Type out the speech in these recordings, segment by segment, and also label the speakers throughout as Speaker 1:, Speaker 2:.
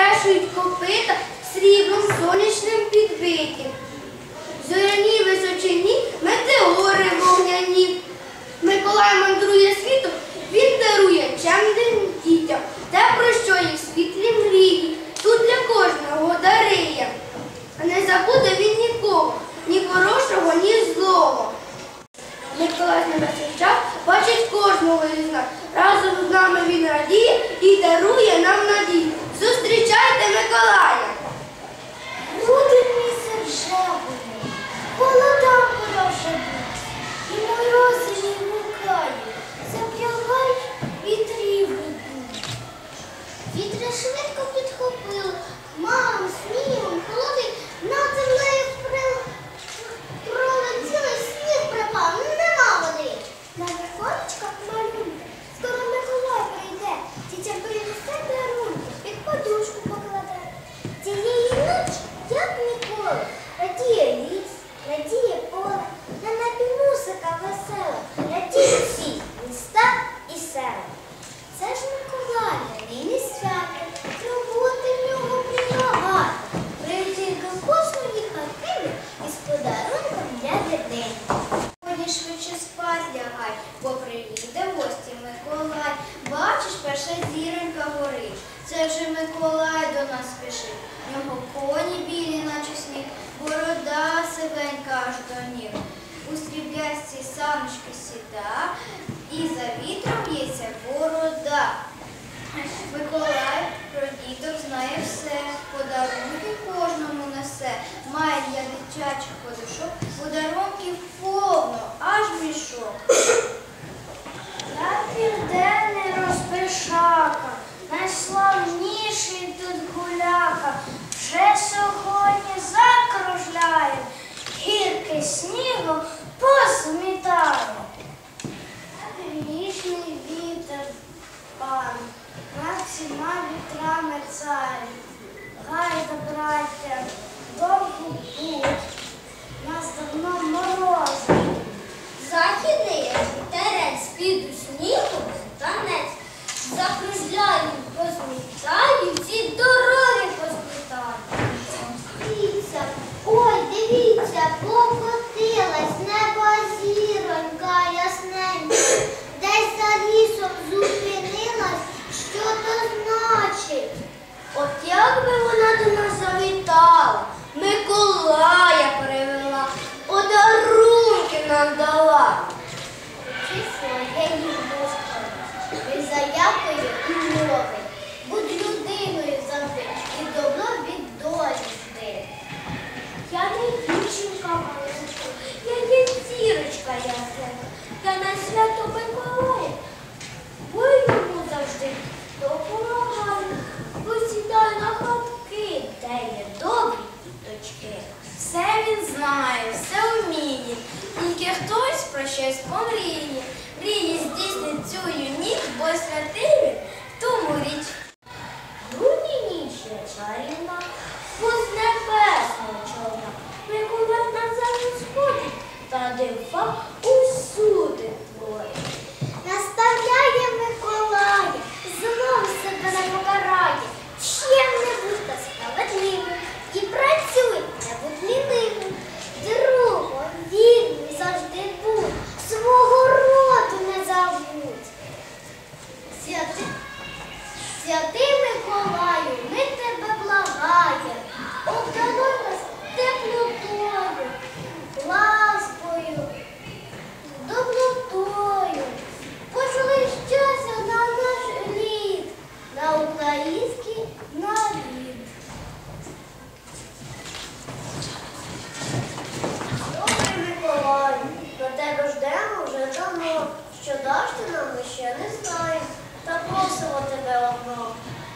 Speaker 1: Брешуть копита срібом сонячним підбиті. Зоряні височині метеори вогняні. Миколай мандрує світом, він дарує чемним дітям. Те, про що їх світлі мрії, тут для кожного дарує. Не забуде він нікого, ні хорошого, ні злого. Миколай Небесича бачить кожного із нас. Разом з нами він радіє і дарує нам надію. Зустрічайте Миколая.
Speaker 2: Буде місце вже були, Голода пора і морози не гукає, запрягай вітрів ведуть. Вітри швидко підхопили, мам сніг. Миколай про діток знає все, подарунки кожному несе, має для дитячих подушок, подарунків повно, аж мішок. Я південний розпишака, найславніший тут гуляка, вже сьогодні закружляє, гірки снігом посмітає. всіма вітрами царі. Гайда, браття, довго будь, нас давно морози. Західний терець під снігу танець. Закружляю, позмітаю, всі дороги позмітаю. Дивіться, ой, дивіться,
Speaker 1: Бог palestrante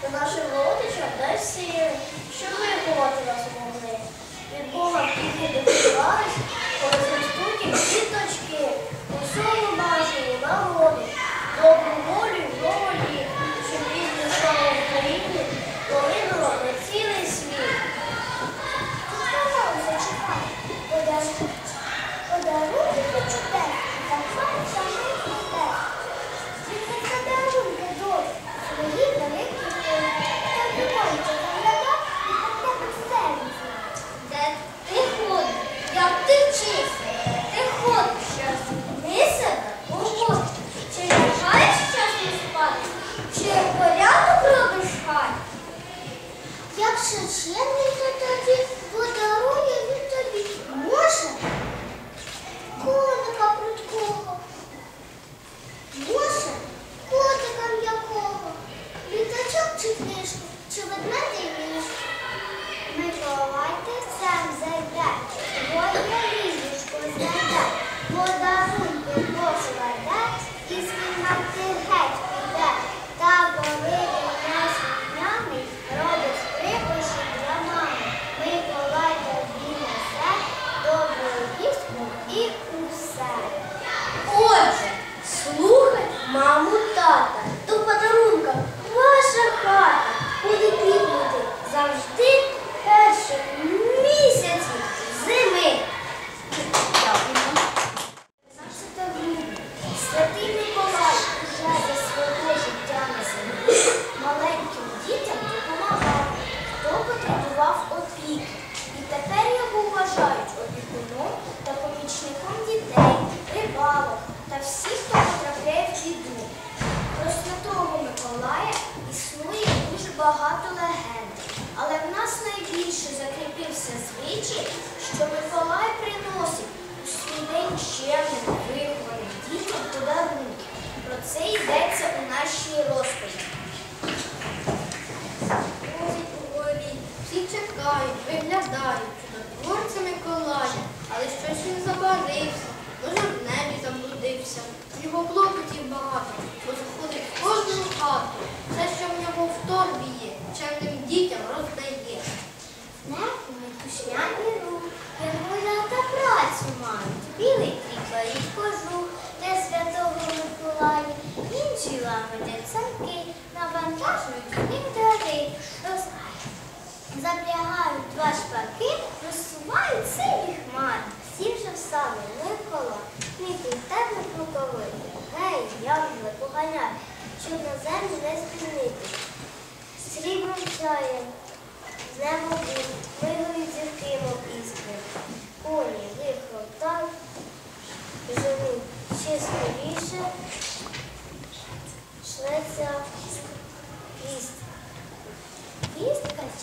Speaker 1: до
Speaker 2: наших родичів десь, щоб виховати нас могли. Від Бога тільки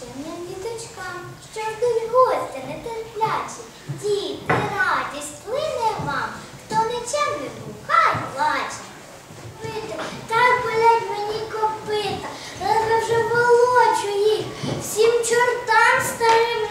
Speaker 2: Чемним діточкам, що ждуть гостя нетерплячі, діти, радість плине вам, хто нечемний був, хай плаче. Пити, так болять мені копита, але вже волочу їх, всім чортам старим.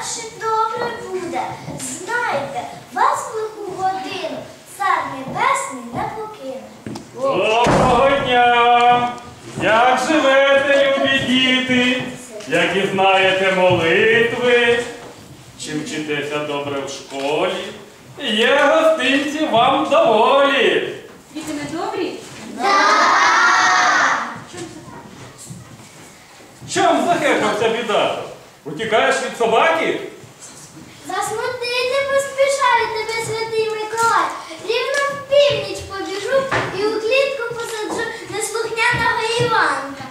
Speaker 2: ваше добре буде. Знайте, вас в лиху годину цар небесний не покине.
Speaker 3: Доброго дня! Як живете, любі діти, як і знаєте молитви, чи вчитеся добре в школі, є гостинці вам доволі.
Speaker 4: Діти ми добрі? Так!
Speaker 3: Чом захекався біда? Утікаєш від собаки?
Speaker 2: Засмутити поспішаю тебе, святий Миколай. Рівно в північ побіжу і у клітку посаджу неслухняного Іванка.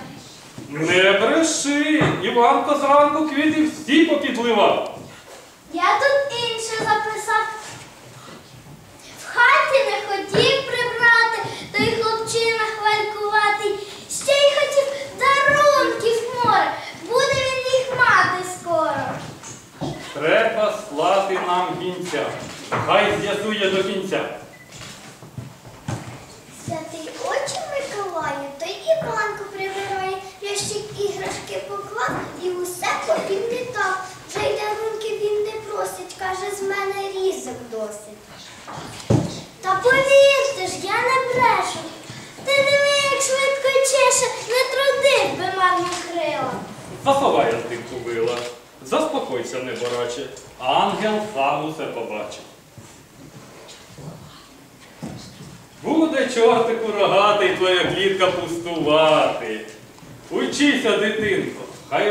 Speaker 3: Не бреши! Іванко зранку квіти всі попідливав.
Speaker 2: Я тут інше записав. В хаті не
Speaker 3: credo finza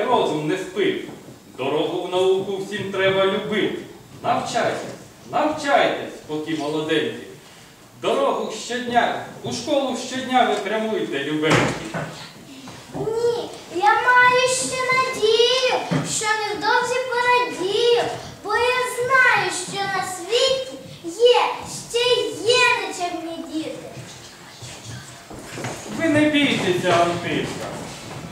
Speaker 3: розум не спить, Дорогу в науку всім треба любити. Навчайтесь, навчайтесь, поки молоденькі. Дорогу щодня, у школу щодня ви прямуйте, любенькі.
Speaker 2: Ні, я маю ще надію, що невдовзі порадію, бо я знаю, що на світі є, ще є нечемні діти.
Speaker 3: Ви не бійтеся, Антишка.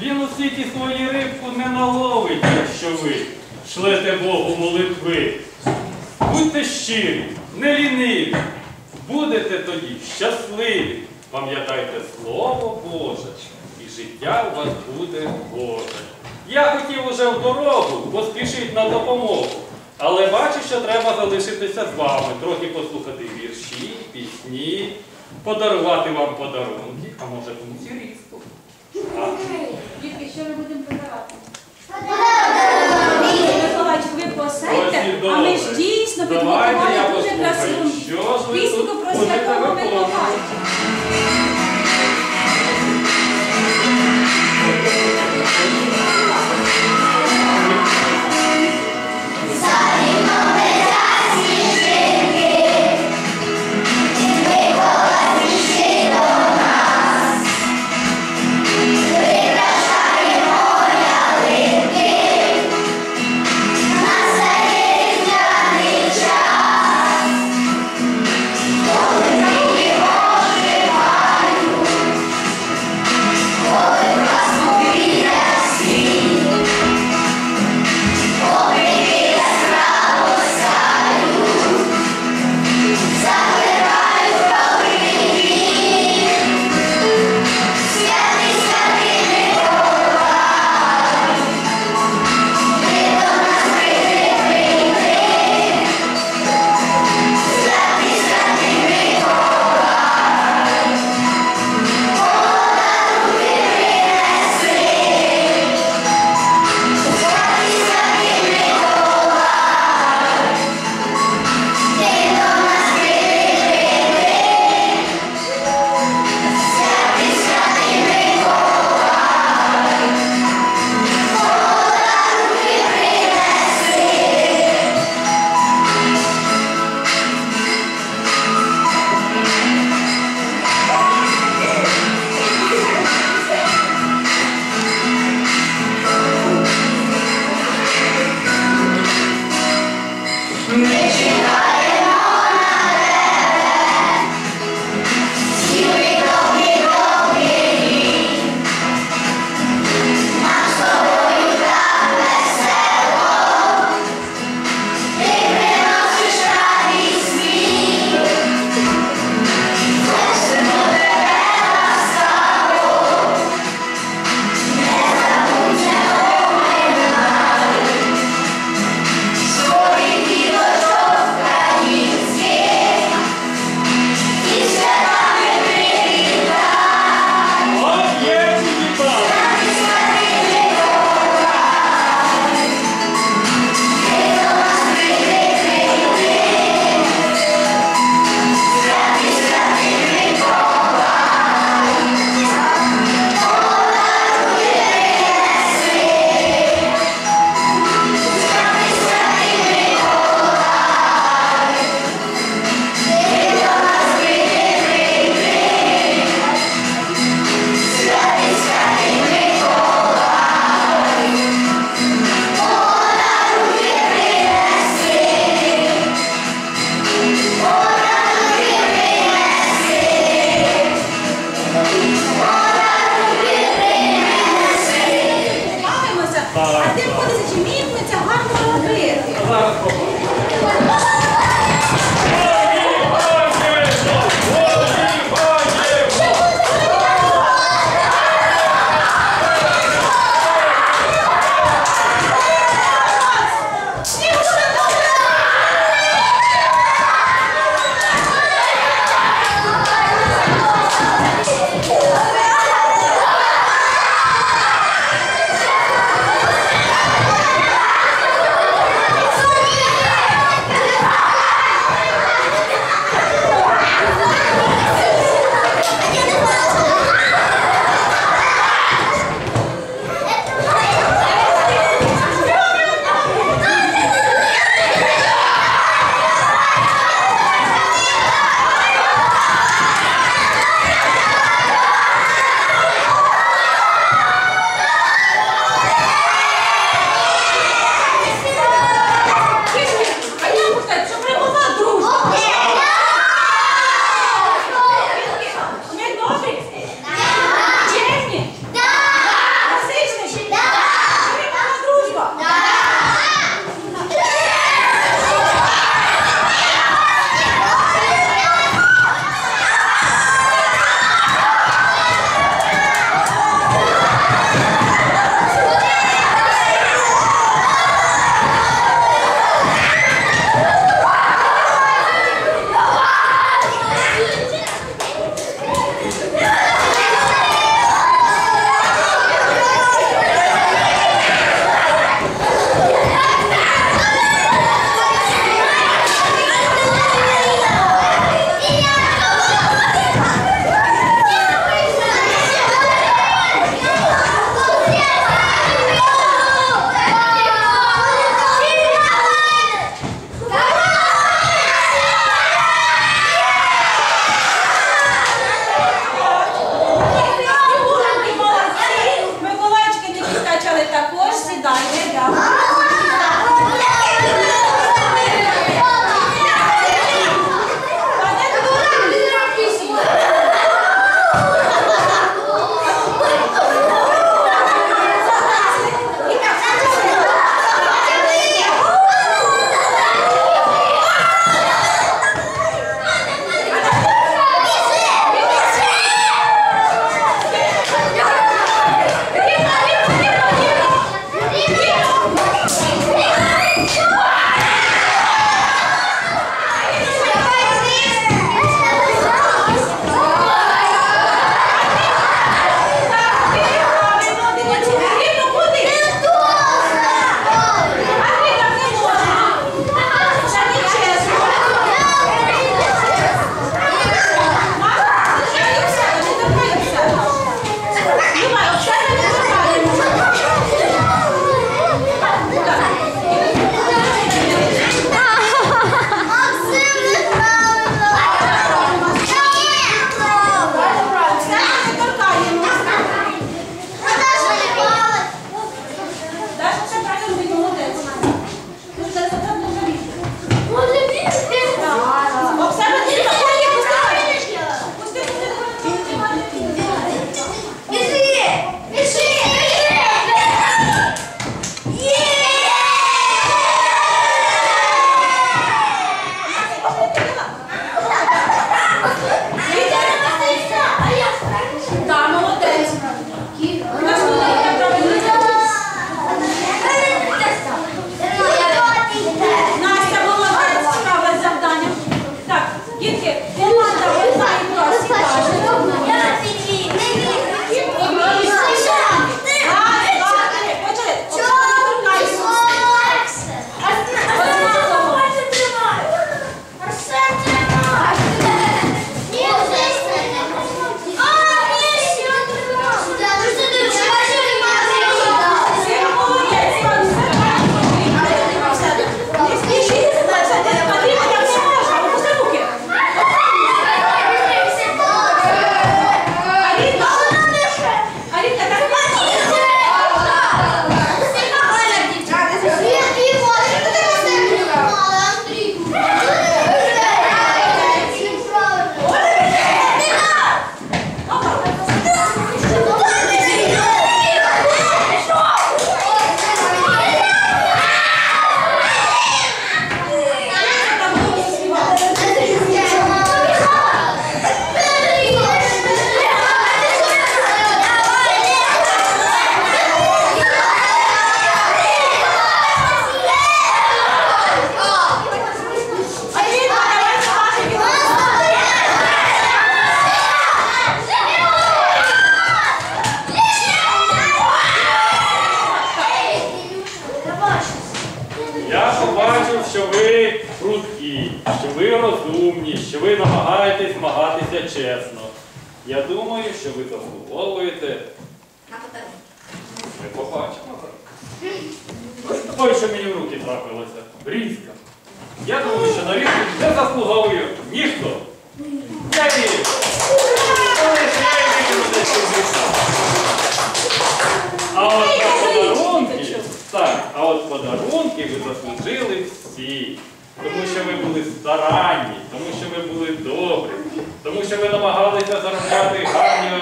Speaker 3: Він у сіті свої рибку не наловить, якщо ви шлете Богу молитви. Будьте щирі, не ліниві, будете тоді щасливі. Пам'ятайте Слово Боже, і життя у вас буде Боже. Я хотів уже в дорогу, поспішіть на допомогу. Але бачу, що треба залишитися з вами, трохи послухати вірші, пісні, подарувати вам подарунки, а може комусь різку.
Speaker 5: Що ми будемо продавати? Миколаївич, ви посадьте, а ми ж дійсно підготували дуже красиву пісеньку про святого
Speaker 3: виконувати.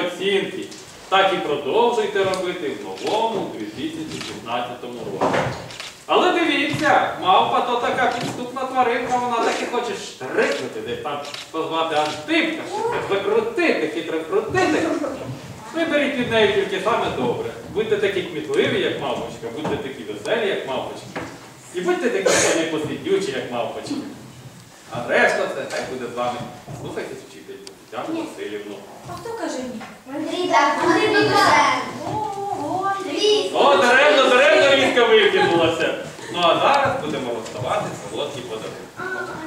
Speaker 3: Оцінки. Так і продовжуйте робити в новому 2015 році. Але дивіться, мавпа то така підступна тваринка, вона так і хоче штрикнути, десь там позвати Антипка, щоб закрутити, хитро крутити. Виберіть від неї тільки саме добре. Будьте такі кмітливі, як мавпочка, будьте такі веселі, як мавпочка. І будьте такі самі посидючі, як мавпочки. А решта все хай буде з вами. Слухайтесь вчительку Тетяну Васильівну.
Speaker 5: А хто каже ні?
Speaker 2: Андрій, так,
Speaker 5: Ого,
Speaker 3: О, даремно, даремно різко викинулася. Ну а зараз будемо розставати солодкі подарунки.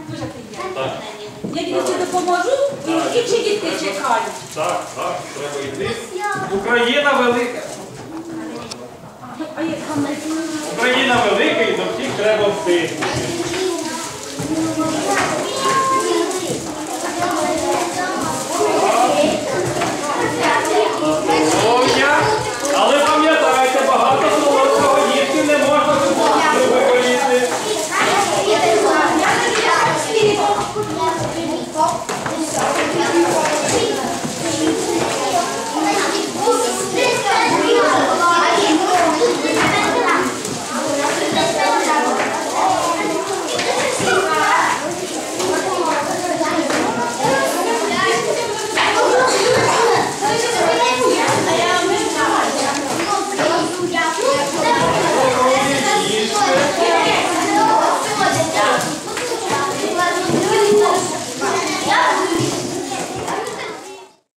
Speaker 5: Дуже приємно.
Speaker 3: Так,
Speaker 5: Я діточці допоможу,
Speaker 3: Так.
Speaker 5: і інші дітки чекають.
Speaker 3: так, так, треба йти. Україна велика.
Speaker 5: А?
Speaker 3: Україна велика і до всіх треба встигнути.